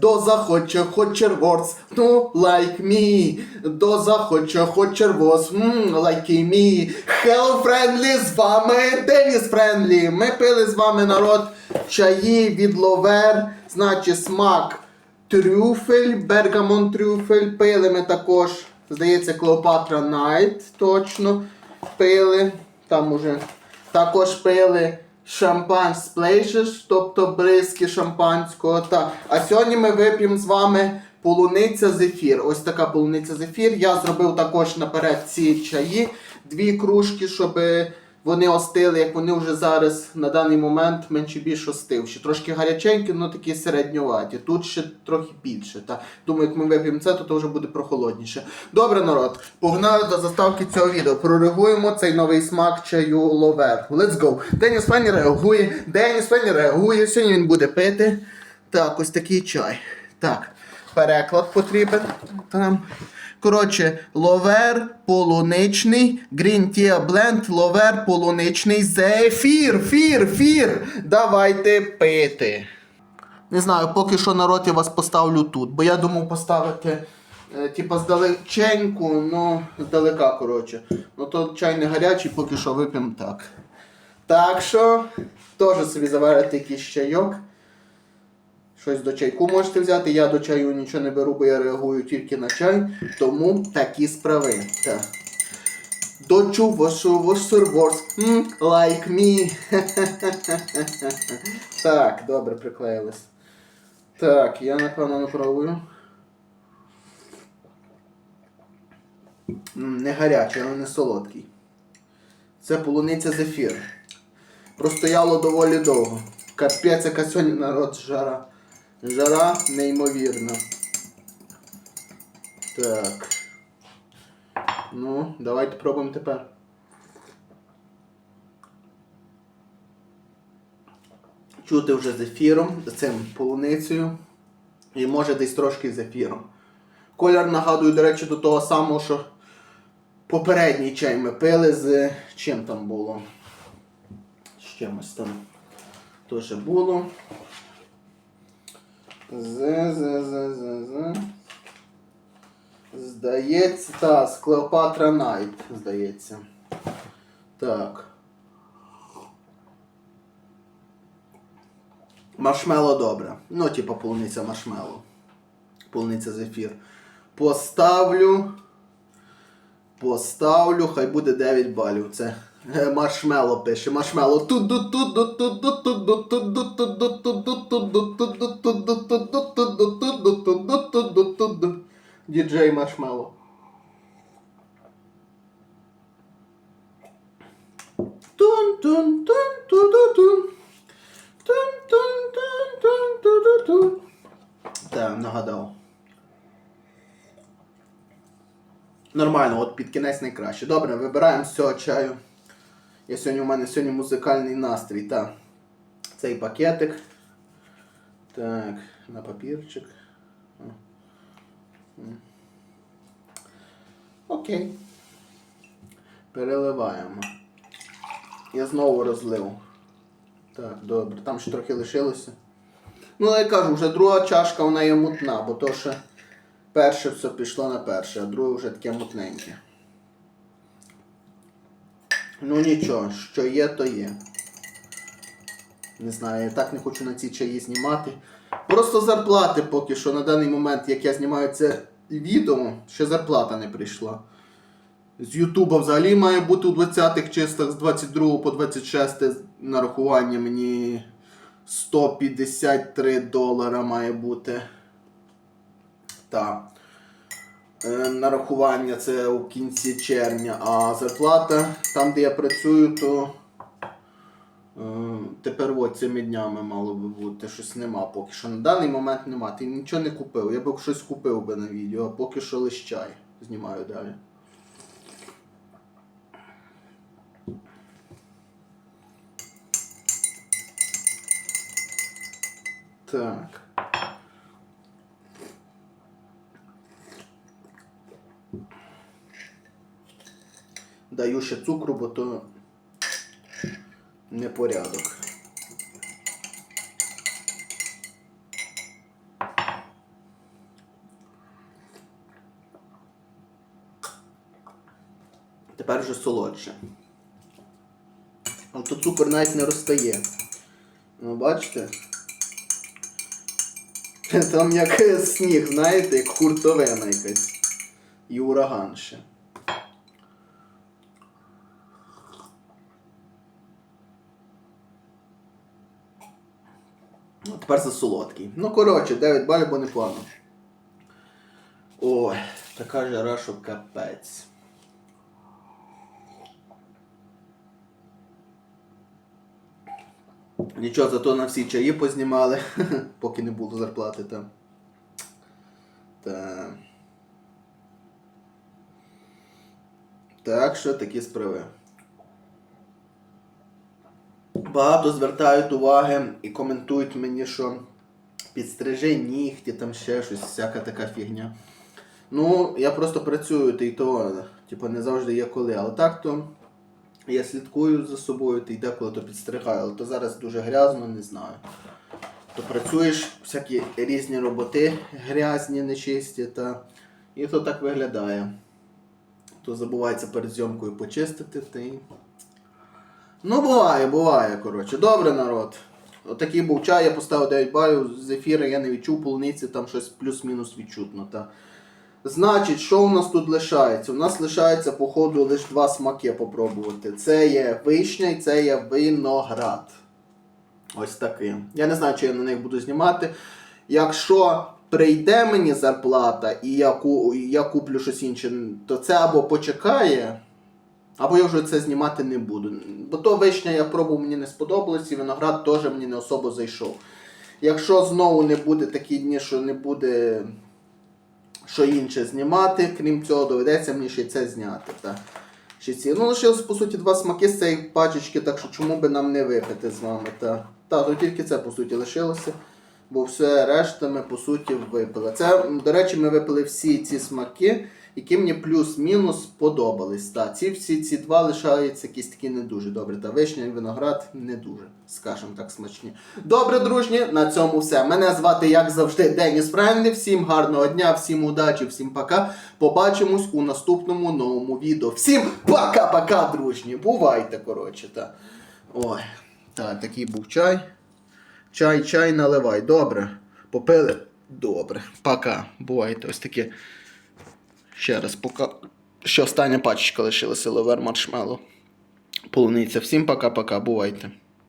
Доза хоче, хоче ворс, ну like me. Доза хоче, хоче ворс, мм, like me. Hello friendly, з вами Деніс Friendly. Ми пили з вами народ чаї від Ловер, значить смак трюфель, бергамон трюфель. Пили ми також, здається, Клеопатра Найт, точно. Пили. Там уже також пили шампань сплейшиш, тобто бризки шампанського. Та. А сьогодні ми вип'ємо з вами полуниця зефір. Ось така полуниця зефір. Я зробив також наперед ці чаї, дві кружки, щоб вони остили, як вони вже зараз на даний момент менше більш остивші. Трошки гаряченькі, але такі середньоваті. Тут ще трохи більше. Та. Думаю, як ми вип'ємо це, то, то вже буде прохолодніше. Добре, народ, погнали до заставки цього відео. Прореагуємо цей новий смак чаю ловер. Let's go. Деніс Фенні реагує. Деніс Фенні реагує. Сьогодні він буде пити. Так, ось такий чай. Так, переклад потрібен. Там. Коротше, ловер полуничний, Tea Blend, ловер полуничний зефір, фір, фір. Давайте пити. Не знаю, поки що народ я вас поставлю тут, бо я думав поставити е, типа здалеченьку, ну, здалека, коротше. Ну то чай не гарячий, поки що вип'ємо так. Так що, теж собі заварити якийсь чайок. Щось до чайку можете взяти. Я до чаю нічого не беру, бо я реагую тільки на чай. Тому такі справи. Так. Wash wash your mm, like me. так, добре, приклеїлись. Так, я напевно напробую. М, Не гарячий, але не солодкий. Це полуниця зефір. Простояло доволі довго. Капець, яка сьогодні народ жара. Жара неймовірна. Так. Ну, давайте пробуємо тепер. Чути вже зефіром, цим полуницею. І може десь трошки зефіром. Колір нагадую, до речі, до того самого, що попередній чай ми пили з чим там було? З чимось там теж було. З, з, з, з, з. Здається, та, Клеопатра Найт, здається. Так. Маршмело добре. Ну, типа полуниця маршмело. Полуниця зефір. Поставлю. Поставлю, хай буде 9 балів. Це маршмело пише. Маршмело. Діджей маршмело. Тун-тун-тун-ту-ду-тун. Тун-тун-тун-тун-ту-ду-тун. Так, нагадав. Нормально, от під кінець найкраще. Добре, вибираємо з цього чаю. Я сьогодні у мене сьогодні музикальний настрій. Так. Цей пакетик. Так, на папірчик. Окей. Переливаємо. Я знову розлив. Так, добре. Там ще трохи лишилося. Ну, я кажу, вже друга чашка вона є мутна, бо то ще перше все пішло на перше, а друге вже таке мутненьке. Ну нічого, що є, то є. Не знаю, я так не хочу на ці чаї знімати. Просто зарплати поки що на даний момент, як я знімаю це відео, ще зарплата не прийшла. З Ютуба взагалі має бути у 20-х числах з 22 по 26 нарахування мені 153 долара має бути. Так. Е, нарахування це у кінці червня, а зарплата там, де я працюю, то е, тепер от цими днями мало би бути. Щось нема поки що. На даний момент нема. Ти нічого не купив. Я б щось купив би на відео, а поки що лише чай. Знімаю далі. Так. даю ще цукру, бо то непорядок. Тепер вже солодше. Але тут цукор навіть не розстає. Ну, бачите? Там як сніг, знаєте, як хуртовина якась. І ураган ще. Ну, тепер за солодкий. Ну, коротше, 9 балів, бо не плану. Ой, така жара, що капець. Нічого, зато на всі чаї познімали, поки не було зарплати там. Та... Так що такі справи. Багато звертають уваги і коментують мені, що підстрижи нігті, там ще щось, всяка така фігня. Ну, я просто працюю, та й то, типу, не завжди є коли. Але так то я слідкую за собою, та й деколи то підстригаю, але то зараз дуже грязно, не знаю. То працюєш, всякі різні роботи грязні, нечисті, та... і то так виглядає. То забувається перед зйомкою почистити, та й. Ну, буває, буває, коротше. Добре, народ. Отакий був чай, я поставив 9 балів, з ефіру я не відчув полуниці, там щось плюс-мінус відчутно. Та. Значить, що у нас тут лишається? У нас лишається, походу, лише два смаки попробувати. Це є вишня і це є виноград. Ось такий. Я не знаю, чи я на них буду знімати. Якщо прийде мені зарплата і я, ку- я куплю щось інше, то це або почекає, або я вже це знімати не буду. Бо то вишня я пробував, мені не сподобалось, і виноград теж мені не особо зайшов. Якщо знову не буде такі дні, що не буде що інше знімати, крім цього, доведеться мені ще це зняти. Та. Ще ці. Ну, лишилось, по суті, два смаки з цієї пачечки, так що чому би нам не випити з вами. Та, та то тільки це, по суті, лишилося. Бо все решта ми, по суті, випили. Це, до речі, ми випили всі ці смаки, які мені плюс-мінус сподобались. Та, ці всі ці два лишаються якісь такі не дуже добрі. Та вишня і виноград не дуже, скажімо так, смачні. Добре, дружні, на цьому все. Мене звати, як завжди, Деніс Френлі. Всім гарного дня, всім удачі, всім пока. Побачимось у наступному новому відео. Всім пока-пока, дружні. Бувайте, коротше. Та. Ой, та, такий був чай. Чай, чай наливай. Добре. Попили? Добре. Пока. Бувайте. Ось таке. Ще раз, пока. Ще остання пачечка лишилася ловер маршмело. Полуниця. Всім пока-пока. Бувайте.